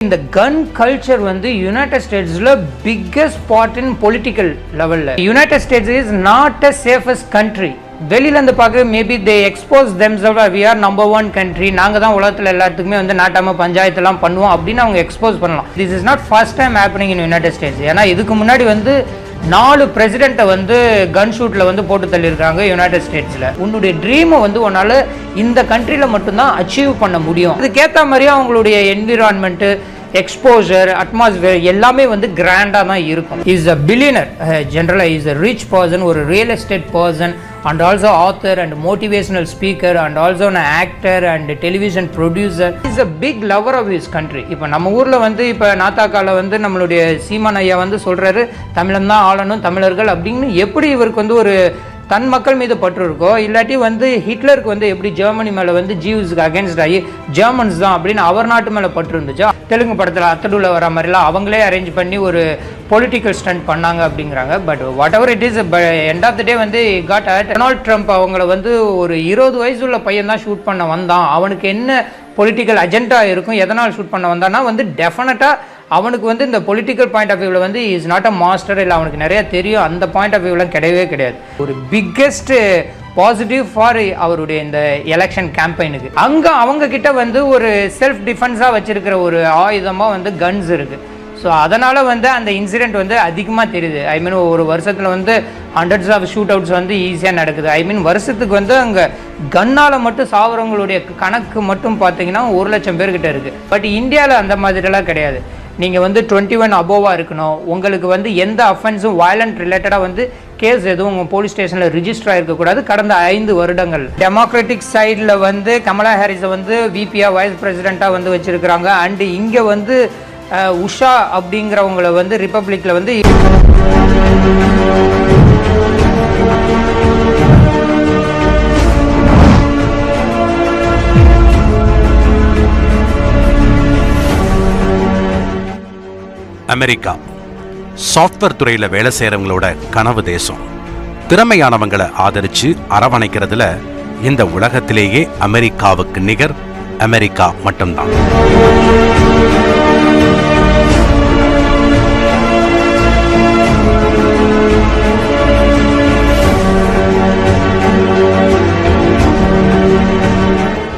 இந்த gun culture வந்து United ஸ்டேட்ஸில் பிக்கஸ்ட் ஸ்பாட் இன் பொலிட்டிக்கல் லெவலில் United States is not a safest country வெளியிலேருந்து பார்க்க maybe they expose them we are number one country நாங்கள் தான் உலகத்தில் எல்லாத்துக்குமே வந்து நாட்டாம பஞ்சாயத்துலாம் பண்ணுவோம் அப்படின்னு அவங்க எக்ஸ்போஸ் பண்ணலாம். This is not first time happening in United States ஏன்னா இதுக்கு முன்னாடி வந்து நாலு பிரசிடெண்ட்டை வந்து கன் ஷூட்டில் வந்து போட்டு தள்ளியிருக்காங்க யுனைடெட் ஸ்டேட்ஸில் உன்னுடைய ட்ரீமை வந்து உன்னால் இந்த கண்ட்ரியில் மட்டும்தான் அச்சீவ் பண்ண முடியும். அதுக்கேற்ற மாதிரியே அவங்களுடைய என்விரான்மெண்ட்டு எக்ஸ்போஜர் அட்மாஸ்பியர் எல்லாமே வந்து கிராண்டாக தான் இருக்கும். இஸ் அ பில்லியனர் ஜென்ரலாக இஸ் அ ரிச் பர்சன் ஒரு real estate person and also author and motivational speaker and also நான் actor and television producer is a big lover of is country இப்போ நம்ம ஊரில் வந்து இப்போ நாத்தாக்காவில் வந்து நம்மளுடைய சீமான் ஐயா வந்து சொல்கிறாரு தமிழன் தான் ஆளணும் தமிழர்கள் அப்படின்னு. எப்படி இவருக்கு வந்து ஒரு தன் மக்கள் மீது பற்று இருக்கோ இல்லாட்டி வந்து ஹிட்லருக்கு வந்து எப்படி ஜெர்மனி மேலே வந்து ஜீவ்ஸுக்கு அகேன்ஸ்ட் ஆகி ஜெர்மன்ஸ் தான் அப்படின்னு அவர் நாட்டு மேலே பற்று இருந்துச்சோ தெலுங்கு படத்தில் அத்தடுவில் வர மாதிரிலாம் அவங்களே அரேஞ்ச் பண்ணி ஒரு பொலிட்டிக்கல் ஸ்டண்ட் பண்ணாங்க அப்படிங்கிறாங்க. But whatever it is end of the day வந்து காட் அட் டொனால்ட் ட்ரம்ப் அவங்கள வந்து ஒரு இருபது வயசு உள்ள பையன் தான் ஷூட் பண்ண வந்தான். அவனுக்கு என்ன பொலிட்டிக்கல் அஜெண்டா இருக்கும் எதனால் ஷூட் பண்ண வந்தான்னா வந்து டெஃபினட்டாக அவனுக்கு வந்து இந்த பொலிட்டிக்கல் பாயிண்ட் ஆஃப் வியூவில் வந்து இஸ் நாட் அ மாஸ்டர் இல்லை அவனுக்கு நிறைய தெரியும். அந்த பாயிண்ட் ஆஃப் வியூவில் கிடையவே கிடையாது. ஒரு பிக்கெஸ்ட்டு பாசிட்டிவ் ஃபார் அவருடைய இந்த எலெக்ஷன் கேம்பெயினுக்கு அங்கே அவங்க கிட்ட வந்து ஒரு செல்ஃப் டிஃபென்ஸாக வச்சிருக்கிற ஒரு ஆயுதமாக வந்து கன்ஸ் இருக்குது ஸோ அதனால் வந்து அந்த இன்சிடெண்ட் வந்து அதிகமாக தெரியுது. ஐ மீன் ஒரு வருஷத்தில் வந்து ஹண்ட்ரட்ஸ் ஆஃப் ஷூட் அவுட்ஸ் வந்து ஈஸியாக நடக்குது. ஐ மீன் வருஷத்துக்கு வந்து அங்கே கன்னால் மட்டும் சாவரவங்களுடைய கணக்கு மட்டும் பார்த்தீங்கன்னா ஒரு லட்சம் பேர்கிட்ட இருக்குது பட் இந்தியாவில் அந்த மாதிரிலாம் கிடையாது. நீங்கள் வந்து டுவெண்ட்டி ஒன் அபோவாக இருக்கணும். உங்களுக்கு வந்து எந்த அஃபென்ஸும் வயலண்ட் ரிலேட்டடாக வந்து கேஸ் எதுவும் உங்கள் போலீஸ் ஸ்டேஷனில் ரிஜிஸ்டர் ஆகிருக்கக்கூடாது கடந்த ஐந்து வருடங்கள். டெமோக்ராட்டிக் சைடில் வந்து கமலா ஹாரிஸை வந்து விபியா வைஸ் பிரசிடெண்ட்டாக வந்து வச்சுருக்கிறாங்க. அண்டு இங்கே வந்து உஷா அப்படிங்கிறவங்கள வந்து ரிப்பப்ளிக்கில் வந்து அமெரிக்கா. சாஃப்ட்வேர் துறையில் வேலை செய்யறவங்களோட கனவு தேசம். திறமையானவங்களை ஆதரித்து அரவணைக்கிறதுல இந்த உலகத்திலேயே அமெரிக்காவுக்கு நிகர் அமெரிக்கா மட்டும்தான்.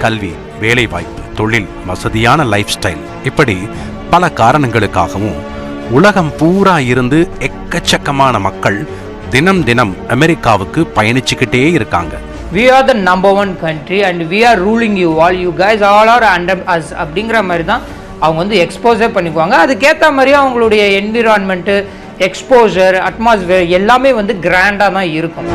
கல்வி வேலைவாய்ப்பு தொழில் வசதியான லைஃப் ஸ்டைல் இப்படி பல காரணங்களுக்காகவும் உலகம் பூரா இருந்து எக்கச்சக்கமான மக்கள் தினம் தினம் அமெரிக்காவுக்கு பயணிச்சுக்கிட்டே இருக்காங்க. We are the number one country and we are ruling you all you guys all are under us அப்படிங்கிற மாதிரி தான் அவங்க வந்து எக்ஸ்போஸே பண்ணிக்குவாங்க. அதுக்கேற்ற மாதிரி அவங்களுடைய என்விரான்மெண்ட்டு எக்ஸ்போஜர் அட்மாஸ்பியர் எல்லாமே வந்து கிராண்டாக தான் இருக்கும்.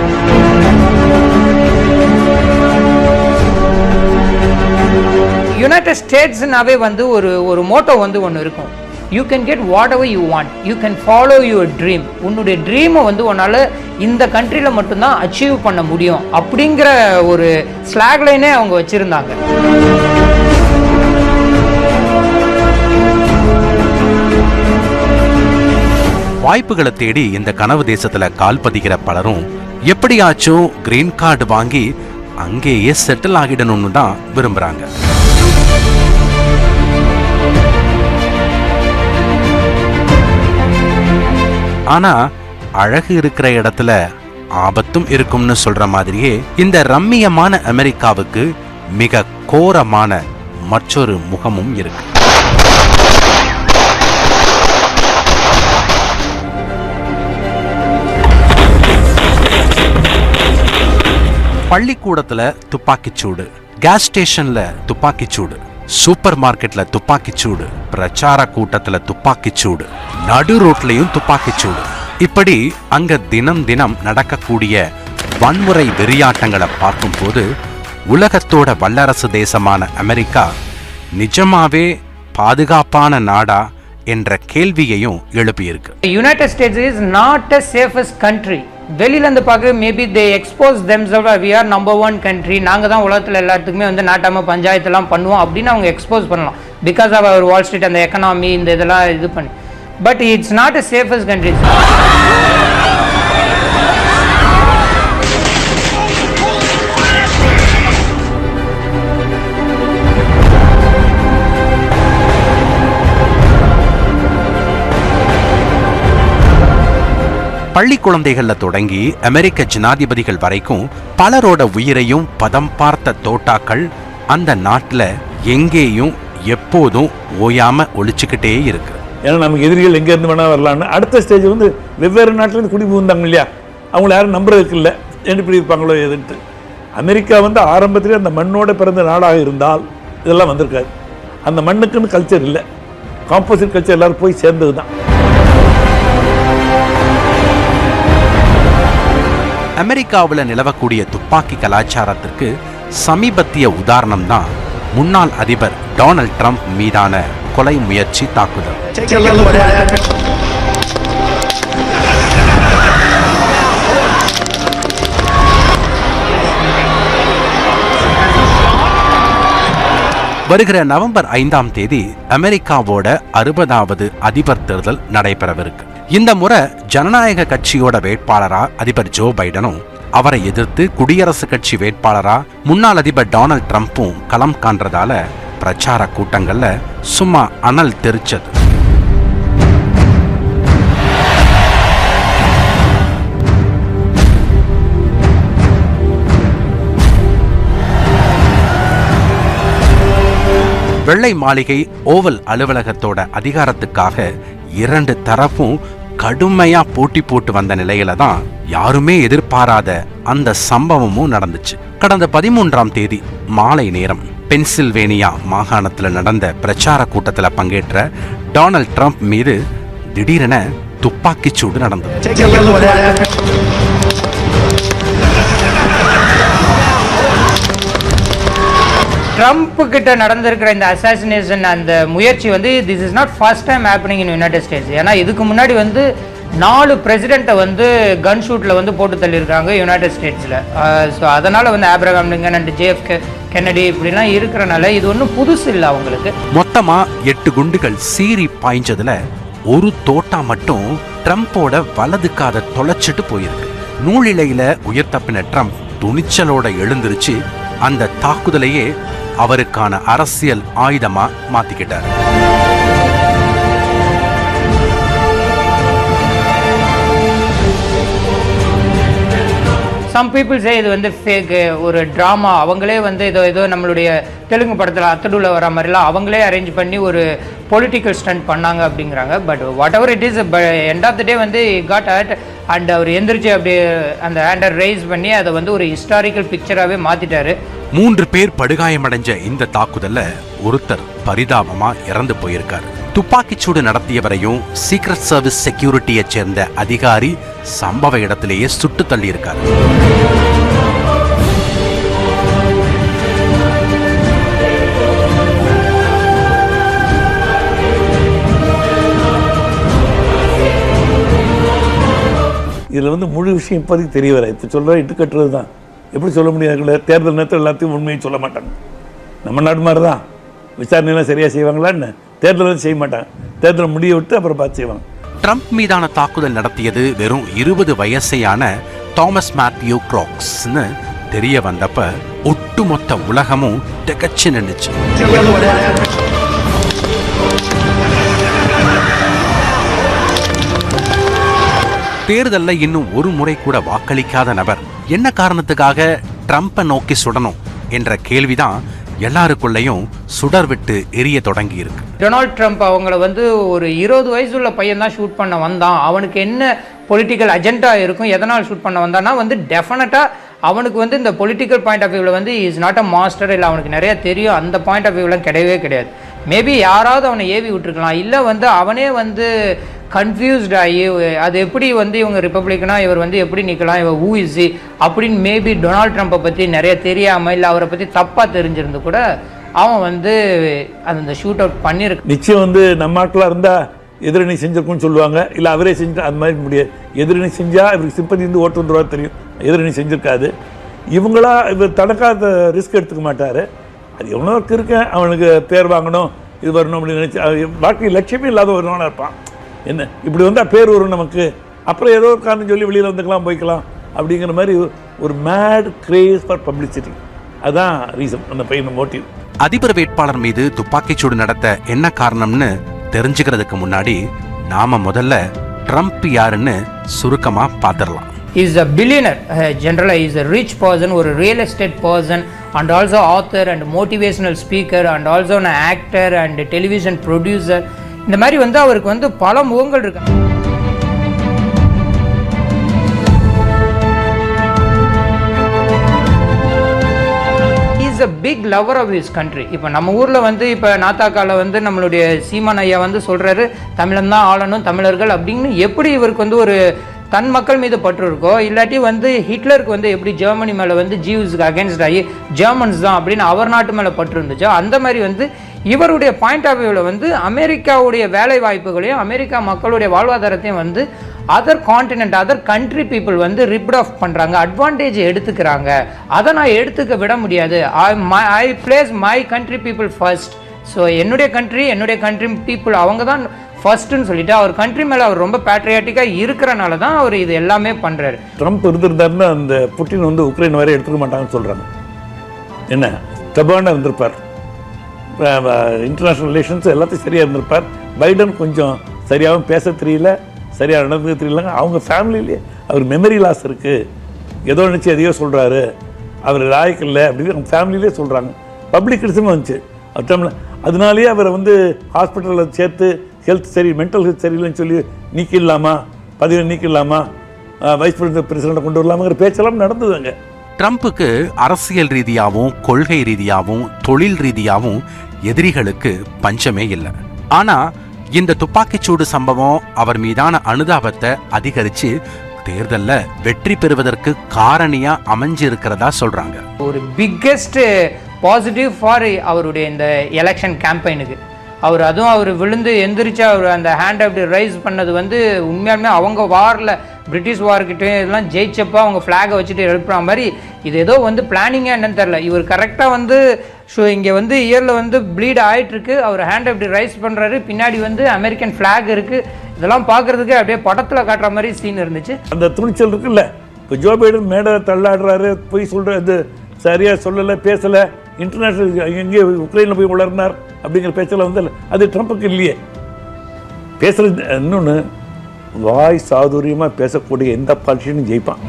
யுனைடெட் ஸ்டேட்ஸ்னாவே வந்து ஒரு ஒரு மோட்டோ வந்து ஒன்று இருக்கும். You can get whatever you want you can follow your dream உன்னுடைய ட்ரீமை வந்து உன்னால் இந்த கண்ட்ரியில் மட்டும்தான் அச்சீவ் பண்ண முடியும். அப்படிங்கிற ஒரு ஸ்லாக்லைனே அவங்க வச்சுருந்தாங்க. வாய்ப்புகளை தேடி இந்த கனவு தேசத்துல கால் பதிக்கிற பலரும் எப்படியாச்சும் கிரீன் கார்டு வாங்கி அங்கேயே செட்டில் ஆகிடணும்னு தான் விரும்புறாங்க. ஆனா அழகு இருக்கிற இடத்துல ஆபத்தும் இருக்கும்னு சொல்ற மாதிரியே இந்த ரம்மியமான அமெரிக்காவுக்கு மிக கோரமான மற்றொரு முகமும் இருக்கு. பள்ளிக்கூடத்துல துப்பாக்கிச்சூடு கேஸ் ஸ்டேஷன்ல துப்பாக்கிச்சூடு சூப்பர் மார்க்கெட்ல துப்பாக்கிச்சூடு பிரச்சார கூட்டத்துல துப்பாக்கிச்சூடு நடு ரோட்லயும் துப்பாக்கிச்சூடு. இப்படி அங்க தினம் தினம் நடக்கக்கூடிய வன்முறை வெறியாட்டங்களை பார்க்கும்போது உலகத்தோட வல்லரசு தேசமான அமெரிக்கா நிஜமாவே பாதுகாப்பான நாடா என்ற கேள்வியையும் எழுப்பியிருக்கு. United States is not a safest country வெளியிலேருந்து பார்க்க maybe they expose them we are number one country நாங்கள் தான் உலகத்தில் எல்லாத்துக்குமே வந்து நாட்டாமல் பஞ்சாயத்துலாம் பண்ணுவோம் அப்படின்னு அவங்க எக்ஸ்போஸ் பண்ணலாம். Because of our Wall Street அந்த எக்கனாமி இந்த இதெல்லாம் இது பண்ணி. But it's not a safest country பள்ளி குழந்தைகள்ல தொடங்கி அமெரிக்க ஜனாதிபதிகள் வரைக்கும் பலரோட உயிரையும் பதம் பார்த்த தோட்டாக்கள் அந்த நாட்டில் எங்கேயும் எப்போதும் ஓயாம ஒழிச்சுக்கிட்டே இருக்கு. ஏன்னா நமக்கு எதிரிகள் எங்கேருந்து வேணால் வரலான்னு அடுத்த ஸ்டேஜ் வந்து வெவ்வேறு நாட்டிலேருந்து குடி புகுந்தாங்க இல்லையா? அவங்கள யாரும் நம்புறதுக்கு இல்லை. என்ன இப்படி இருப்பாங்களோ எதுன்ட்டு. அமெரிக்கா வந்து ஆரம்பத்திலே அந்த மண்ணோட பிறந்த நாடாக இருந்தால் இதெல்லாம் வந்திருக்காது. அந்த மண்ணுக்குன்னு கல்ச்சர் இல்லை. காம்போசிட் கல்ச்சர் எல்லாரும் போய் சேர்ந்தது தான் அமெரிக்காவில் நிலவக்கூடிய துப்பாக்கி கலாச்சாரத்திற்கு சமீபத்திய உதாரணம் தான் முன்னாள் அதிபர் டொனால்ட் ட்ரம்ப் மீதான கொலை முயற்சி தாக்குதல். வருகிற நவம்பர் ஐந்தாம் தேதி அமெரிக்காவோட அறுபதாவது அதிபர் தேர்தல் நடைபெறவிருக்கு. இந்த முறை ஜனநாயக கட்சியோட வேட்பாளரா அதிபர் ஜோ பைடனும் அவரை எதிர்த்து குடியரசுக் கட்சி வேட்பாளரா முன்னாள் அதிபர் டொனால்ட் ட்ரம்ப்பும் களம் காண்றதால பிரச்சார கூட்டங்கள்ல சும்மா அனல் தெரிச்சது. வெள்ளை மாளிகை ஓவல் அலுவலகத்தோட அதிகாரத்துக்காக இரண்டு தரப்பும் கடுமையா போட்டி போட்டு வந்த நிலையில தான் யாருமே எதிர்பாராத அந்த சம்பவமும் நடந்துச்சு. கடந்த பதிமூன்றாம் தேதி மாலை நேரம் பென்சில்வேனியா மாகாணத்தில் நடந்த பிரச்சார கூட்டத்தில் பங்கேற்ற டொனால்ட் ட்ரம்ப் மீது திடீரென துப்பாக்கிச் சூடு நடந்தது. ட்ரம்ப் கிட்ட நடந்திருக்கிற இந்த அசாசினேஷன் அந்த முயற்சி வந்து this is not first time happening in United States ஏன்னா இதுக்கு முன்னாடி வந்து நாலு பிரசிடெண்ட்டை வந்து கன் ஷூட்டில் வந்து போட்டு தள்ளியிருக்காங்க யுனைடெட் ஸ்டேட்ஸில் ஸோ அதனால் வந்து Abraham Lincoln and JF Kennedy இப்படிலாம் இருக்கிறனால இது ஒன்றும் புதுசு இல்லை அவங்களுக்கு. மொத்தமாக எட்டு குண்டுகள் சீறி பாய்ஞ்சதில் ஒரு தோட்டா மட்டும் ட்ரம்ப்போட வலது காதை தொலைச்சிட்டு போயிருக்கு. நூலிழையில உயர் தப்பின ட்ரம்ப் துணிச்சலோட எழுந்திருச்சு அந்த தாக்குதலையே அவருக்கான அரசியல் ஆயுதமா மாத்திக்கிட்டார். சம் பீப்புள் சே இது வந்து ஃபேக் ஒரு ட்ராமா அவங்களே வந்து ஏதோ ஏதோ நம்மளுடைய தெலுங்கு படத்தில் அத்தடுவில் வர மாதிரிலாம் அவங்களே அரேஞ்ச் பண்ணி ஒரு பொலிட்டிக்கல் ஸ்டண்ட் பண்ணாங்க அப்படிங்கிறாங்க. But whatever it is end of the day வந்து காட் அட் அண்ட் அவர் எந்திரிச்சு அப்படியே அந்த ஹேண்டை ரைஸ் பண்ணி அதை வந்து ஒரு ஹிஸ்டாரிக்கல் பிக்சராகவே மாற்றிட்டாரு மூன்று பேர் படுகாயமடைஞ்ச இந்த தாக்குதல்ல ஒருத்தர் பரிதாபமா இறந்து போயிருக்காரு. துப்பாக்கிச்சூடு நடத்தியவரையும் சீக்ரெட் சர்வீஸ் செக்யூரிட்டியை சேர்ந்த அதிகாரி சம்பவ இடத்திலேயே சுட்டு தள்ளியிருக்காரு. இதில் வந்து முழு விஷயம் இப்போதைக்கு தெரிய வர இப்போ சொல்கிற இட்டுக்கட்டுறது தான். எப்படி சொல்ல முடியாது தேர்தல் நேரத்தில் எல்லாத்தையும் உண்மையை சொல்ல மாட்டாங்க. நம்ம நாடு மாதிரி தான் விசாரணையெல்லாம் சரியாக செய்வாங்களான்னு? தேர்தல் செய்ய மாட்டாங்க. தேர்தலை முடிய விட்டு அப்புறம் பார்த்து செய்வாங்க. ட்ரம்ப் மீதான தாக்குதல் நடத்தியது வெறும் இருபது வயசையான தாமஸ் மேத்யூ க்ராக்ஸ்னு தெரிய வந்தப்ப ஒட்டுமொத்த உலகமும் திகச்சு நின்றுச்சு தேர்தல்ல இன்னும் ஒரு முறை கூட வாக்களிக்காத நபர். என்ன காரணத்துக்காக ட்ரம்ப்பை நோக்கி சுடணும் என்ற கேள்விதான் எல்லாருக்குள்ளேயும் சுடர் விட்டு எரிய தொடங்கி இருக்கு டொனால்ட் ட்ரம்ப் அவங்கள வந்து ஒரு இருபது வயசுள்ள பையன் தான் ஷூட் பண்ண வந்தான். அவனுக்கு என்ன பொலிட்டிக்கல் அஜெண்டா இருக்கும் எதனால் ஷூட் பண்ண வந்தான்னா வந்து டெஃபினட்டாக அவனுக்கு வந்து இந்த பொலிட்டிக்கல் பாயிண்ட் ஆஃப் வியூவில் வந்து இஸ் நாட் அ மாஸ்டர் இல்லை அவனுக்கு நிறைய தெரியும். அந்த பாயிண்ட் ஆஃப் வியூவில் கிடையவே கிடையாது. மேபி யாராவது அவனை ஏவி விட்டுருக்கலாம். இல்லை வந்து அவனே வந்து கன்ஃபியூஸ்ட் ஆகி அது எப்படி வந்து இவங்க ரிப்பப்ளிக்னா இவர் வந்து எப்படி நிற்கலாம் இவர் ஊ இஸ் அப்படின்னு மேபி டொனால்ட் ட்ரம்ப்பை பற்றி நிறைய தெரியாமல் இல்லை அவரை பற்றி தப்பாக தெரிஞ்சிருந்து கூட அவன் வந்து அந்த ஷூட் அவுட் பண்ணியிருக்கு நிச்சயம் வந்து நம்ம ஆட்களாக இருந்தால் எதிரணி செஞ்சிருக்கும்னு சொல்லுவாங்க. இல்லை அவரே செஞ்சு அந்த மாதிரி முடியாது. எதிரணி செஞ்சால் இவருக்கு சிம்பதி இருந்து ஓட்டு வந்துருவா தெரியும். எதிரணி செஞ்சுருக்காது. இவங்களா இவர் தனக்காக ரிஸ்க் எடுத்துக்க மாட்டார். அது எவ்வளோக்கு இருக்கேன். அவனுக்கு பேர் வாங்கணும் இது வரணும் அப்படின்னு நினச்சி வாழ்க்கை லட்சியமே இல்லாத ஒருவனாக இருப்பான். என்ன? இப்படி வந்தால் பேர் வரும் நமக்கு. அப்புறம் ஏதோ ஒரு காரணம் சொல்லி வெளியில் வந்துக்கலாம் போய்க்கலாம். அப்படிங்கிற மாதிரி ஒரு மேட் கிரேஸ் ஃபார் பப்ளிசிட்டி அதான் ரீசன் அந்த பையன் மோட்டிவ் அதிபர் வேட்பாளர் மீது துப்பாக்கிச்சூடு நடத்த என்ன காரணம்னு தெரிஞ்சுக்கிறதுக்கு முன்னாடி நாம முதல்ல ட்ரம்ப் யாருன்னு சுருக்கமா பார்த்துடலாம் இஸ் அ பில்லியனர் ஜென்ரலாக இஸ் அ ரிச் பர்சன் ஒரு real estate person and also author and motivational speaker and also an actor and television producer இந்த மாதிரி வந்து அவருக்கு வந்து பல முகங்கள் இருக்கு. Is a big lover of his country இப்போ நம்ம ஊரில் வந்து இப்போ நாத்தாக்கால வந்து நம்மளுடைய சீமான் ஐயா வந்து சொல்கிறாரு தமிழன் தான் ஆளணும் தமிழர்கள் அப்படின்னு எப்படி இவருக்கு வந்து ஒரு தன் மக்கள் மீது பற்று இருக்கோ இல்லாட்டி வந்து ஹிட்லருக்கு வந்து எப்படி ஜெர்மனி மேலே வந்து ஜீவ்ஸுக்கு அகேன்ஸ்ட் ஆகி ஜெர்மன்ஸ் தான் அப்படின்னு அவர் நாட்டு மேலே பற்று இருந்துச்சோ அந்த மாதிரி வந்து இவருடைய பாயிண்ட் ஆஃப் வியூவில் வந்து அமெரிக்காவுடைய வேலை வாய்ப்புகளையும் அமெரிக்கா மக்களுடைய வாழ்வாதாரத்தையும் வந்து other continent other country people வந்து ரிப்ட் ஆஃப் பண்ணுறாங்க அட்வான்டேஜ் எடுத்துக்கிறாங்க. அதை நான் எடுத்துக்க விட முடியாது. I my I place my country people first so என்னுடைய கண்ட்ரி என்னுடைய கண்ட்ரி பீப்புள் அவங்க தான் ஃபர்ஸ்ட்டுன்னு சொல்லிட்டு அவர் கண்ட்ரி மேலே அவர் ரொம்ப பேட்ரியாட்டிக்காக இருக்கிறனால தான் அவர் இது எல்லாமே பண்ணுறாரு ட்ரம்ப் இருந்திருந்தாருன்னு அந்த புட்டின் வந்து உக்ரைன் வரை எடுத்துக்க மாட்டாங்கன்னு சொல்கிறாங்க என்ன? ஸ்டபான இருந்திருப்பார். இன்டர்நேஷ்னல் ரிலேஷன்ஸ் எல்லாத்தையும் சரியாக இருந்திருப்பார். பைடன் கொஞ்சம் சரியாகவும் பேச தெரியல சரியாக நடந்துக்க தெரியலங்க. அவங்க ஃபேமிலியிலே அவர் மெமரி லாஸ் இருக்குது ஏதோ நினச்சி எதையோ சொல்கிறாரு அவர் லாயக்கு இல்லை அப்படின்னு அவங்க ஃபேமிலியிலே சொல்கிறாங்க பப்ளிக் கிரிசமும் வந்துச்சு. தமிழ் அதனாலேயே அவரை வந்து ஹாஸ்பிட்டலில் சேர்த்து ஹெல்த் சரி மென்டல் ஹெல்த் சரியில்லைன்னு சொல்லி நீக்கிடலாமா? பதவி நீக்கிடலாமா? வைஸ் பிரசிடண்ட்டை கொண்டு வரலாமாங்கிற பேச்செல்லாம் நடந்ததுங்க. ட்ரம்ப்புக்கு அரசியல் ரீதியாகவும் கொள்கை ரீதியாகவும் தொழில் ரீதியாகவும் எதிரிகளுக்கு பஞ்சமே இல்லை. ஆனா இந்த துப்பாக்கிச்சூடு சம்பவம் அவர் மீதான அனுதாபத்தை அதிகரிச்சு தேர்தல்ல வெற்றி பெறுவதற்கு காரணியா அமைஞ்சிருக்கிறதா சொல்றாங்க. ஒரு பிக்கெஸ்ட் பாசிட்டிவ் ஃபார் அவருடைய இந்த எலெக்ஷன் கேம்பெயினுக்கு அவர் அதுவும் அவர் விழுந்து எந்திரிச்சு அவர் அந்த ஹேண்ட் அப்படி ரைஸ் பண்ணது வந்து உண்மையாலுமே அவங்க வாரில் பிரிட்டிஷ் வார்கிட்டையும் இதெல்லாம் ஜெயிச்சப்போ அவங்க ஃப்ளாகை வச்சுட்டு எழுப்புற மாதிரி இது ஏதோ வந்து பிளானிங்காக என்னன்னு தெரில இவர் கரெக்டாக வந்து ஸோ இங்கே வந்து இயரில் வந்து ப்ளீட் ஆகிட்டுருக்கு அவர் ஹேண்ட் அப்படி ரைஸ் பண்ணுறாரு பின்னாடி வந்து அமெரிக்கன் ஃப்ளாக் இருக்குது இதெல்லாம் பார்க்குறதுக்கு அப்படியே படத்தில் காட்டுற மாதிரி சீன் இருந்துச்சு. அந்த துணிச்சல் இருக்குல்ல? இப்போ ஜோ பைடன் மேடை தள்ளாடுறாரு போய் சொல்கிறது சரியாக சொல்லலை பேசலை. இன்டர்நேஷ்னல் எங்கே உக்ரைனில் போய் உளர்னார் அப்படிங்கிற பேச்செல்லாம் வந்து அது ட்ரம்ப்புக்கு இல்லையே. பேசுறது இன்னொன்று வாய் சாதுரியமாக பேசக்கூடிய எந்த பார்ட்டியும் ஜெயிப்பான்.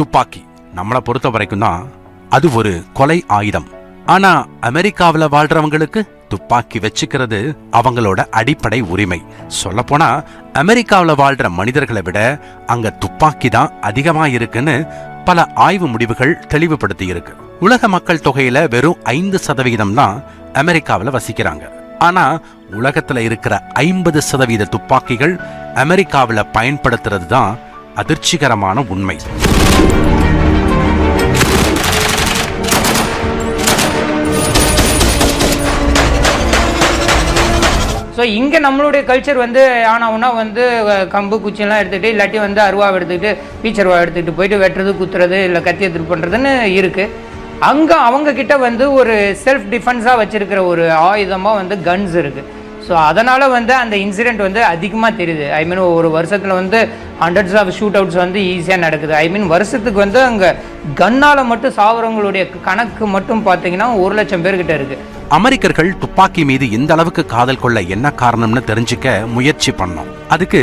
துப்பாக்கி. நம்மளை பொறுத்த வரைக்கும் தான் அது ஒரு கொலை ஆயுதம். ஆனா அமெரிக்காவுல வாழ்றவங்களுக்கு துப்பாக்கி வச்சுக்கிறது அவங்களோட அடிப்படை உரிமை. சொல்லப்போனா அமெரிக்காவில் வாழ்ற மனிதர்களை விட அங்க துப்பாக்கி தான் அதிகமா இருக்குன்னு பல ஆய்வு முடிவுகள் தெளிவுபடுத்தி இருக்கு உலக மக்கள் தொகையில வெறும் ஐந்து சதவிகிதம் தான் அமெரிக்காவில் வசிக்கிறாங்க. ஆனா உலகத்துல இருக்கிற ஐம்பது சதவீத துப்பாக்கிகள் அமெரிக்காவுல பயன்படுத்துறது தான் அதிர்ச்சிகரமான உண்மை. ஸோ இங்கே நம்மளுடைய கல்ச்சர் வந்து ஆனவுன்னா வந்து கம்பு குச்சியெல்லாம் எடுத்துகிட்டு இல்லாட்டி வந்து அருவா எடுத்துக்கிட்டு பீச்சருவா எடுத்துகிட்டு போயிட்டு வெட்டுறது குத்துறது இல்லை கத்தி எடுத்துட்டு பண்ணுறதுன்னு இருக்குது அங்கே அவங்கக்கிட்ட வந்து ஒரு செல்ஃப் டிஃபென்ஸாக வச்சுருக்கிற ஒரு ஆயுதமாக வந்து கன்ஸ் இருக்குது ஸோ அதனால் வந்து அந்த இன்சிடெண்ட் வந்து அதிகமாக தெரியுது. ஐ மீன் ஒரு வருஷத்தில் வந்து ஹண்ட்ரட்ஸ் ஆஃப் ஷூட் அவுட்ஸ் வந்து ஈஸியாக நடக்குது. ஐ மீன் வருஷத்துக்கு வந்து அங்கே கன்னால் மட்டும் சாவரவங்களுடைய கணக்கு மட்டும் பார்த்தீங்கன்னா ஒரு லட்சம் பேர்கிட்ட இருக்குது அமெரிக்கர்கள் துப்பாக்கி மீது இந்த அளவுக்கு காதல் கொள்ள என்ன காரணம்னு தெரிஞ்சுக்க முயற்சி பண்ணோம். அதுக்கு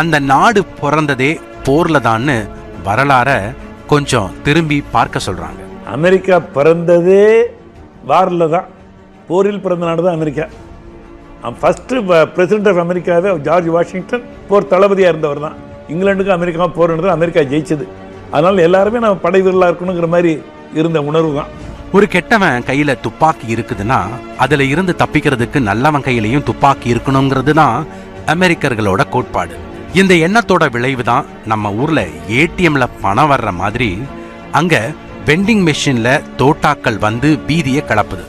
அந்த நாடு பிறந்ததே போர்ல தான்னு வரலாற கொஞ்சம் திரும்பி பார்க்க சொல்றாங்க. அமெரிக்கா பிறந்ததே வாரில் தான். போரில் பிறந்த நாடு தான் அமெரிக்கா. ஃபஸ்ட்டு பிரசிடென்ட் ஆஃப் அமெரிக்காவே ஜார்ஜ் வாஷிங்டன் போர் தளபதியாக இருந்தவர் தான். இங்கிலாண்டுக்கும் அமெரிக்கா போர் நடந்தது அமெரிக்கா ஜெயிச்சது. அதனால் எல்லாருமே நம்ம படை வீரலாக இருக்கணுங்கிற மாதிரி இருந்த உணர்வு தான். ஒரு கெட்டவன் கையில துப்பாக்கி இருக்குதுன்னா அதுல இருந்து தப்பிக்கிறதுக்கு நல்லவன் கையிலையும் துப்பாக்கி இருக்கணுங்கிறது தான் அமெரிக்கர்களோட கோட்பாடு. இந்த எண்ணத்தோட விளைவு தான் நம்ம ஊர்ல ஏடிஎம்ல பணம் வர்ற மாதிரி அங்க வெண்டிங் மெஷின்ல தோட்டாக்கள் வந்து பீதியை கலப்புது.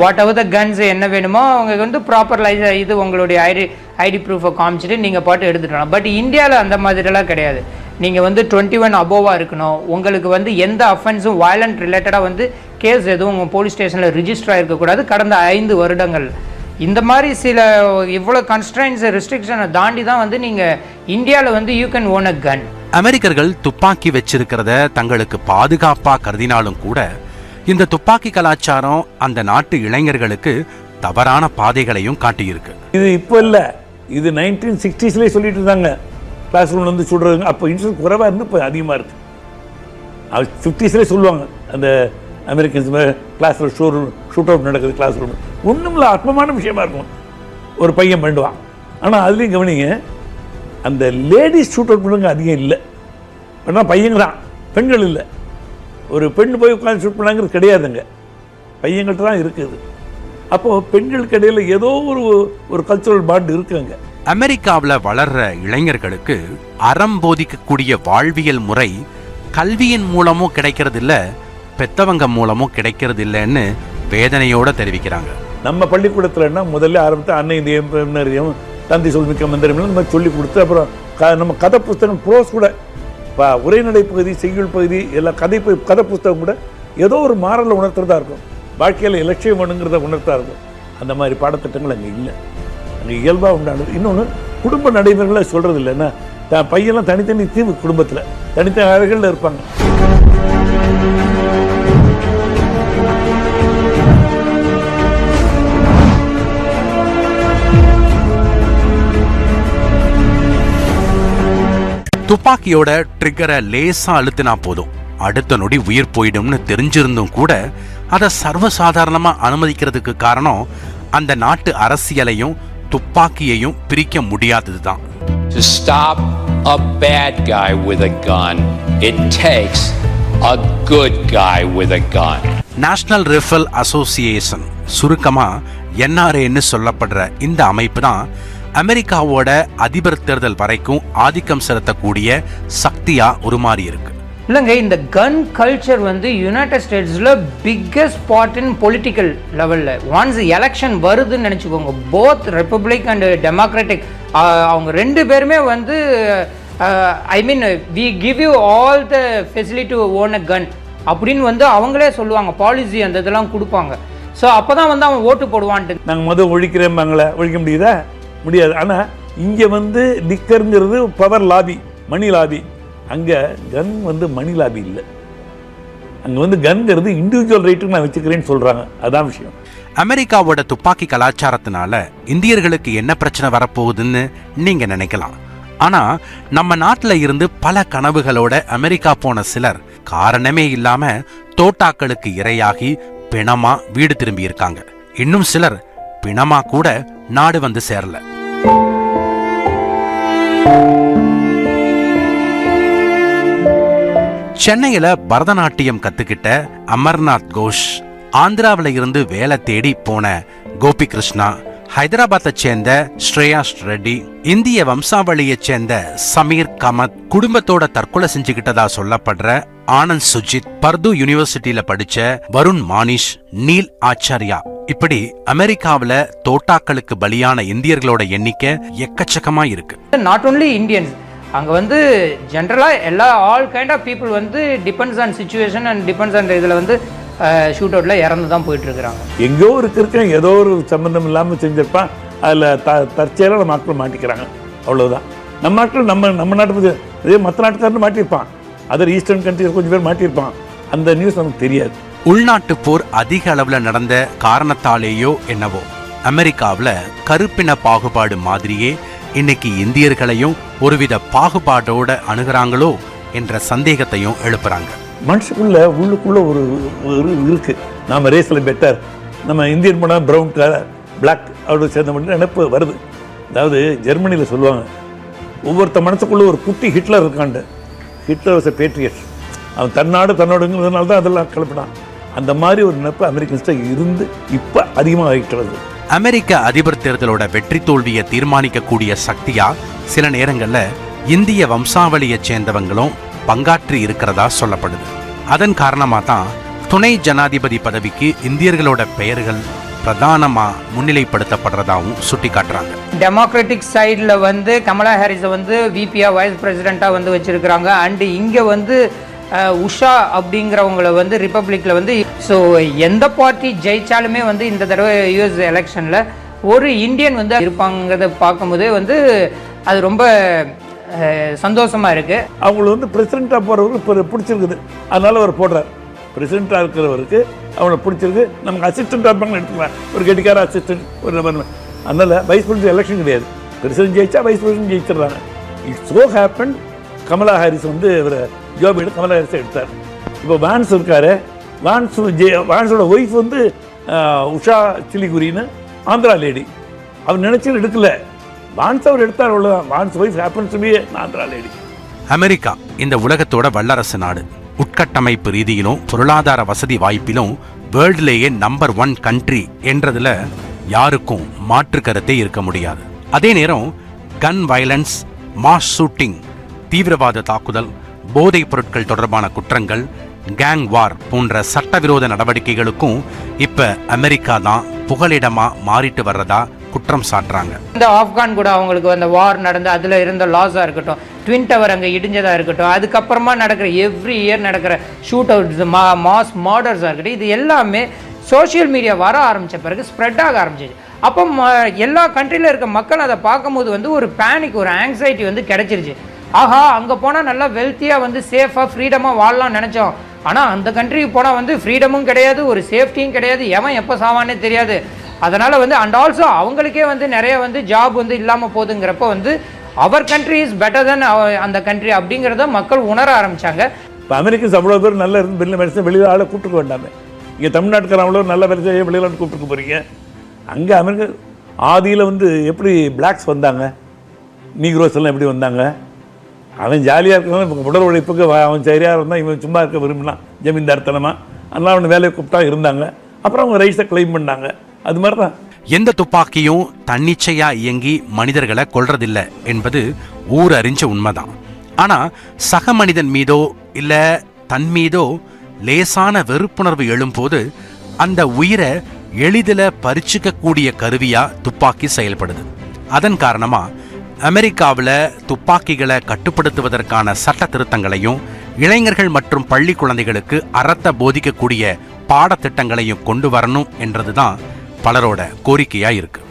வாட் எவர் த கன்ஸ் என்ன வேணுமோ அவங்க வந்து ப்ராப்பர் லைஸ் இது உங்களுடைய ஐடி ஐடி ப்ரூஃபை காமிச்சிட்டு நீங்கள் பாட்டு எடுத்துட்டு வரலாம். பட் இந்தியாவில் அந்த மாதிரிலாம் கிடையாது. நீங்கள் வந்து டுவெண்ட்டி ஒன் அபோவாக இருக்கணும். உங்களுக்கு வந்து எந்த அஃபென்ஸும் வயலண்ட் ரிலேட்டடாக வந்து கேஸ் எதுவும் உங்கள் போலீஸ் ஸ்டேஷனில் ரிஜிஸ்டர் ஆகிருக்கக்கூடாது கடந்த ஐந்து வருடங்கள். இந்த மாதிரி சில இவ்வளோ கன்ஸ்ட்ரைன்ஸ் ரெஸ்ட்ரிக்ஷனை தாண்டி தான் வந்து நீங்கள் இந்தியாவில் வந்து you can own a gun அமெரிக்கர்கள் துப்பாக்கி வச்சிருக்கிறத தங்களுக்கு பாதுகாப்பாக கருதினாலும் கூட இந்த துப்பாக்கி கலாச்சாரம் அந்த நாட்டு இளைஞர்களுக்கு தவறான பாதைகளையும் காட்டியிருக்கு. இது இப்போ இல்லை. இது நைன்டீன் சிக்ஸ்டீஸ்லேயே சொல்லிட்டு இருந்தாங்க. கிளாஸ் ரூம்ல வந்து சுடுறதுங்க அப்போ இன்சூரன்ஸ் குறைவாக இருந்து இப்போ அதிகமாக இருக்கு. அது ஃபிஃப்டிஸ்லேயே சொல்லுவாங்க. அந்த அமெரிக்கன்ஸ் கிளாஸில் ஷூ ஷூட் அவுட் நடக்குது கிளாஸ் ரூம் ஒன்றும் இல்லை அற்பமான விஷயமா இருக்கும். ஒரு பையன் பண்ணுவான் ஆனால் அதுலேயும் கவனிங்க அந்த லேடிஸ் ஷூட் அவுட் பண்ணுங்க அதிகம் இல்லை. ஆனால் பையங்க தான் பெண்கள் இல்லை. ஒரு பெண் போய் உட்காந்து ஷூட் பண்ணாங்கிறது கிடையாதுங்க. பையங்கள்ட்ட தான் இருக்குது. அப்போது பெண்களுக்கு இடையில ஏதோ ஒரு ஒரு கல்ச்சுரல் பாண்ட் இருக்குங்க. அமெரிக்காவுல வளர்ற இளைஞர்களுக்கு அறம் போதிக்கக்கூடிய வாழ்வியல் முறை கல்வியின் மூலமும் கிடைக்கிறது இல்ல பெத்தவங்க மூலமும் கிடைக்கிறது இல்லைன்னு வேதனையோட தெரிவிக்கிறாங்க. நம்ம பள்ளிக்கூடத்துலன்னா முதல்ல ஆரம்பித்து அன்னை தேவம் தந்தை சொல் மிக்க மந்திரம் இந்த மாதிரி சொல்லி கொடுத்து அப்புறம் நம்ம கதை புஸ்தகம் ப்ரோஸ் கூட இப்போ உரைநடை பகுதி செய்யுள் பகுதி எல்லாம் கதை கதை புஸ்தகம் கூட ஏதோ ஒரு மாறலை உணர்த்துறதா இருக்கும். வாழ்க்கையில் இலட்சியம் வேணுங்கிறத உணர்த்தா இருக்கும். அந்த மாதிரி பாடத்திட்டங்கள் அங்கே இல்லை. அங்கே இயல்பாக உண்டானது. இன்னொன்று குடும்ப நடைமுறைகளை சொல்கிறது இல்லைன்னா தான் பையன்லாம் தனித்தனி தீவு குடும்பத்தில். தனித்தனி அறைகளில் இருப்பாங்க. துப்பாக்கியோட ட்ரிக்கரை லேசா அழுத்தினா போதும் அடுத்த நொடி உயிர் போயிடும்னு தெரிஞ்சிருந்தும் கூட அதை சர்வசாதாரணமா அனுமதிக்கிறதுக்கு காரணம் அந்த நாட்டு அரசியலையும் துப்பாக்கியையும் பிரிக்க முடியாததுதான் To stop a bad guy with a gun, it takes a good guy with a gun. National rifle association சுருக்கமா என்ஆர்ஏன்னு சொல்லப்படுற இந்த அமைப்பு தான் அமெரிக்காவோட அதிபர் தேர்தல் வரைக்கும் ஆதிக்கம் செலுத்தக்கூடிய சக்தியா உருமாறி இருக்கு. இல்லைங்க இந்த கன் கல்ச்சர் வந்து யுனைடெட் ஸ்டேட்ஸில் பிக்கஸ்ட் பார்ட் இன் பொலிட்டிக்கல் லெவலில் ஒன்ஸ் எலெக்ஷன் வருதுன்னு நினச்சிக்கோங்க. போத் ரிப்பப்ளிக் அண்ட் டெமோக்ராட்டிக் அவங்க ரெண்டு பேருமே வந்து I mean we give you all the facility own a gun அப்படின்னு வந்து அவங்களே சொல்லுவாங்க. பாலிசி அந்த இதெல்லாம் கொடுப்பாங்க. ஸோ அப்போ தான் வந்து அவன் ஓட்டு போடுவான்ட்டு. நாங்கள் முதல் ஒழிக்கிறேம்பாங்களே ஒழிக்க முடியுதா? முடியாது. ஆனால் இங்கே வந்து லிக்கருங்கிறது பவர் லாபி மணி லாபி அங்கே கன் வந்து மணி லாபி இல்லை. அங்கே வந்து கன்ங்கிறது இண்டிவிஜுவல் ரைட்டுக்கு நான் வச்சுக்கிறேன்னு சொல்கிறாங்க அதான் விஷயம். அமெரிக்காவோட துப்பாக்கி கலாச்சாரத்தினால இந்தியர்களுக்கு என்ன பிரச்சனை வரப்போகுதுன்னு நீங்கள் நினைக்கலாம். ஆனால் நம்ம நாட்டில் இருந்து பல கனவுகளோட அமெரிக்கா போன சிலர் காரணமே இல்லாமல் தோட்டாக்களுக்கு இரையாகி பிணமாக வீடு திரும்பி இருக்காங்க இன்னும் சிலர் பிணமா கூட நாடு வந்து சேரலை. சென்னையில பரதநாட்டியம் கத்துக்கிட்ட அமர்நாத் கோஷ் ஆந்திராவில இருந்து வேலை தேடி போன கோபி கிருஷ்ணா ஹைதராபாத்தை சேர்ந்த ஸ்ரேயாஸ் ரெட்டி இந்திய வம்சாவளியைச் சேர்ந்த சமீர் கமத் குடும்பத்தோட தற்கொலை செஞ்சுக்கிட்டதா சொல்லப்படுற ஆனந்த் சுஜித் பர்து யூனிவர்சிட்டியில படிச்ச வருண் மானிஷ் நீல் ஆச்சாரியா இப்படி அமெரிக்காவுல தோட்டாக்களுக்கு பலியான இந்தியர்களோட எண்ணிக்கை எக்கச்சக்கமா இருக்கு. நாட் ஓன்லி இந்தியன்ஸ் அங்கே வந்து ஜென்ரலாக எல்லா ஆல் கைண்ட் ஆஃப் பீப்புள் வந்து depends on situation and depends on இதில் வந்து ஷூட் அவுட்டில் இறந்து தான் போயிட்டுருக்குறாங்க. எங்கேயோ ஒரு கிருக்கன் ஏதோ ஒரு சம்பந்தம் இல்லாமல் செஞ்சிருப்பான் அதில் த தற்செயலாக நம்ம ஆட்கள் மாட்டிக்கிறாங்க. அவ்வளவுதான். நம்ம நாட்டில் நம்ம நம்ம நாட்டு இதே மற்ற நாட்டுக்காரன் மாட்டியிருப்பான். அதர் ஈஸ்டர்ன் கண்ட்ரிஸ் கொஞ்சம் பேர் மாட்டியிருப்பான். அந்த நியூஸ் நமக்கு தெரியாது. உள்நாட்டு போர் அதிக அளவில் நடந்த காரணத்தாலேயோ என்னவோ. அமெரிக்காவில் கருப்பின பாகுபாடு மாதிரியே இன்னைக்கு இந்தியர்களையும் ஒருவித பாகுபாடோட அணுகிறாங்களோ என்ற சந்தேகத்தையும் எழுப்புறாங்க. மனுஷக்குள்ள உள்ளுக்குள்ள ஒரு இருக்கு. நாம ரேஸ்ல பெட்டர் நம்ம இந்தியன் போனால் ப்ரௌன் கலர் பிளாக் அவரோட சேர்ந்த மட்டும் நினைப்பு வருது. அதாவது ஜெர்மனியில் சொல்லுவாங்க ஒவ்வொருத்த மனசுக்குள்ள ஒரு குட்டி ஹிட்லர் இருக்காண்டு ஹிட்லர் வாஸ் பேட்ரியட் அவன் தன்னாடு தன்னோடுங்கிறதுனால தான் அதெல்லாம் கிளப்பினான் அந்த மாதிரி ஒரு நினைப்பு அமெரிக்கன்ஸ்ட இருந்து இப்போ அதிகமாக ஆகிட்டு வருது அமெரிக்க அதிபர் தேர்தலோட வெற்றி தோல்வியை தீர்மானிக்கக்கூடிய சக்தியா சில நேரங்கள்ல இந்திய வம்சாவளியைச் சேர்ந்தவங்களும் பங்காற்றி இருக்கிறதா சொல்லப்படுது. அதன் காரணமா தான் துணை ஜனாதிபதி பதவிக்கு இந்தியர்களோட பெயர்கள் பிரதானமா முன்னிலைப்படுத்தப்படுறதாவும் சுட்டி காட்டுறாங்க டெமோக்ராட்டிக் சைடில் வந்து கமலா ஹாரிஸை வந்து விபியா வைஸ் பிரசிடெண்ட்டாக வந்து வச்சுருக்கிறாங்க. அண்டு இங்கே வந்து உஷா அப்படிங்கிறவங்கள வந்து ரிப்பப்ளிக்கில் வந்து ஸோ எந்த பார்ட்டி ஜெயித்தாலுமே வந்து இந்த தடவை யூஎஸ் எலெக்ஷனில் ஒரு இந்தியன் வந்து இருப்பாங்கிறத பார்க்கும்போதே வந்து அது ரொம்ப சந்தோஷமாக இருக்குது அவங்களுக்கு வந்து பிரசிடெண்ட்டாக போகிறவருக்கு இப்போ பிடிச்சிருக்குது. அதனால் அவர் போடுறார். பிரசிடெண்ட்டாக இருக்கிறவருக்கு அவனை பிடிச்சிருக்கு. நமக்கு அசிஸ்டண்ட்டாக இருப்பாங்கன்னு எடுத்துக்கலாம். ஒரு கெட்டிக்கார அசிஸ்டன்ட் ஒரு நபர் அதனால் வைஸ் பிரசிடென்ட் எலெக்ஷன் கிடையாது. பிரசிடென்ட் ஜெயிச்சா vice president ஜெயிச்சிடுறாங்க. It so happen Kamala Harris வந்து இவர் ஜோ பைடன் கமலா ஹாரிஸ் எடுத்தார். இப்போ வான்ஸ் இருக்காரு. வான்ஸ் ஜே வான்ஸோட ஒய்ஃப் வந்து உஷா சிலிகுரின்னு ஆந்திரா லேடி அவர் நினைச்சு எடுக்கல. வான்ஸ் அவர் எடுத்தார் அவ்வளோதான் Vance wife happens to be Andhra lady America இந்த உலகத்தோட வல்லரசு நாடு. உட்கட்டமைப்பு ரீதியிலும் பொருளாதார வசதி வாய்ப்பிலும் வேர்ல்ட்லேயே நம்பர் ஒன் கண்ட்ரி என்றதுல யாருக்கும் மாற்று கருத்தே இருக்க முடியாது. அதே நேரம் கன் வயலன்ஸ் மாஸ் ஷூட்டிங் தீவிரவாத தாக்குதல் போதைப் பொருட்கள் தொடர்பான குற்றங்கள் கேங் வார் போன்ற சட்டவிரோத நடவடிக்கைகளுக்கும் இப்ப அமெரிக்கா தான் புகலிடமா மாறிட்டு வர்றதா குற்றம் சாட்டுறாங்க. இந்த ஆப்கான் கூட அவங்களுக்கு அந்த வார் நடந்து அதில் இருந்த லாஸாக இருக்கட்டும் ட்வின் டவர் அங்கே இடிஞ்சதாக இருக்கட்டும் அதுக்கப்புறமா நடக்கிற எவ்ரி இயர் நடக்கிற ஷூட் அவுட் மா மாஸ் மர்டர்ஸாக இருக்கட்டும் இது எல்லாமே சோஷியல் மீடியா வர ஆரம்பித்த பிறகு ஸ்ப்ரெட் ஆக ஆரம்பிச்சிச்சு. அப்போ எல்லா கண்ட்ரியில் இருக்க மக்கள் அதை பார்க்கும்போது வந்து ஒரு பேனிக் ஒரு ஆங்ஸைட்டி வந்து கிடச்சிருச்சு. ஆஹா அங்கே போனால் நல்லா வெல்த்தியாக வந்து சேஃபாக ஃப்ரீடமாக வாழலாம்னு நினச்சோம். ஆனால் அந்த கண்ட்ரிக்கு போனால் வந்து ஃப்ரீடமும் கிடையாது ஒரு சேஃப்டியும் கிடையாது எவன் எப்போ சாவானே தெரியாது. அதனால் வந்து அண்ட் ஆல்சோ அவங்களுக்கே வந்து நிறைய வந்து ஜாப் வந்து இல்லாமல் போகுதுங்கிறப்ப வந்து அவர் கண்ட்ரி இஸ் பெட்டர் தென் அந்த கண்ட்ரி அப்படிங்கிறத மக்கள் உணர ஆரம்பித்தாங்க இப்போ அமெரிக்கன்ஸ் அவ்வளோ பேர் நல்ல இருந்து வெளியில் மெடிசன் வெளியில் ஆளை கூப்பிட்டுக்க வேண்டாமே இங்கே தமிழ்நாட்டுக்காரன் அவ்வளோ நல்ல மெடிசன் வெளியில் கூப்பிட்டுக்க போகிறீங்க அங்கே அமெரிக்க ஆதியில் வந்து எப்படி பிளாக்ஸ் வந்தாங்க? நீக்ரோஸ் எல்லாம் எப்படி வந்தாங்க? அவன் ஜாலியாக இருக்கிறவன் இப்போ உடல் உழைப்புக்கு அவன் சரியாக இருந்தால் இவன் சும்மா இருக்க விரும்பினான் ஜமீன்தார்த்தனமாக அதனால் அவனை வேலையை கூப்பிட்டா இருந்தாங்க. அப்புறம் அவங்க ரைஸை கிளைம் பண்ணாங்க. அது மாதிரி தான் எந்த துப்பாக்கியும் தன்னிச்சையா இயங்கி மனிதர்களை கொள்றதில்லை என்பது ஊர் அறிஞ்ச உண்மைதான். ஆனா சக மனிதன் மீதோ இல்ல தன் மீதோ லேசான வெறுப்புணர்வு எழும்போது அந்த உயிரை எளிதில் பறிச்சுக்க கூடிய கருவியா துப்பாக்கி செயல்படுது. அதன் காரணமா அமெரிக்காவில் துப்பாக்கிகளை கட்டுப்படுத்துவதற்கான சட்ட திருத்தங்களையும் இளைஞர்கள் மற்றும் பள்ளி குழந்தைகளுக்கு அறத்த போதிக்கக்கூடிய பாடத்திட்டங்களையும் கொண்டு வரணும் என்றதுதான் பலரோட கோரிக்கையாக இருக்குது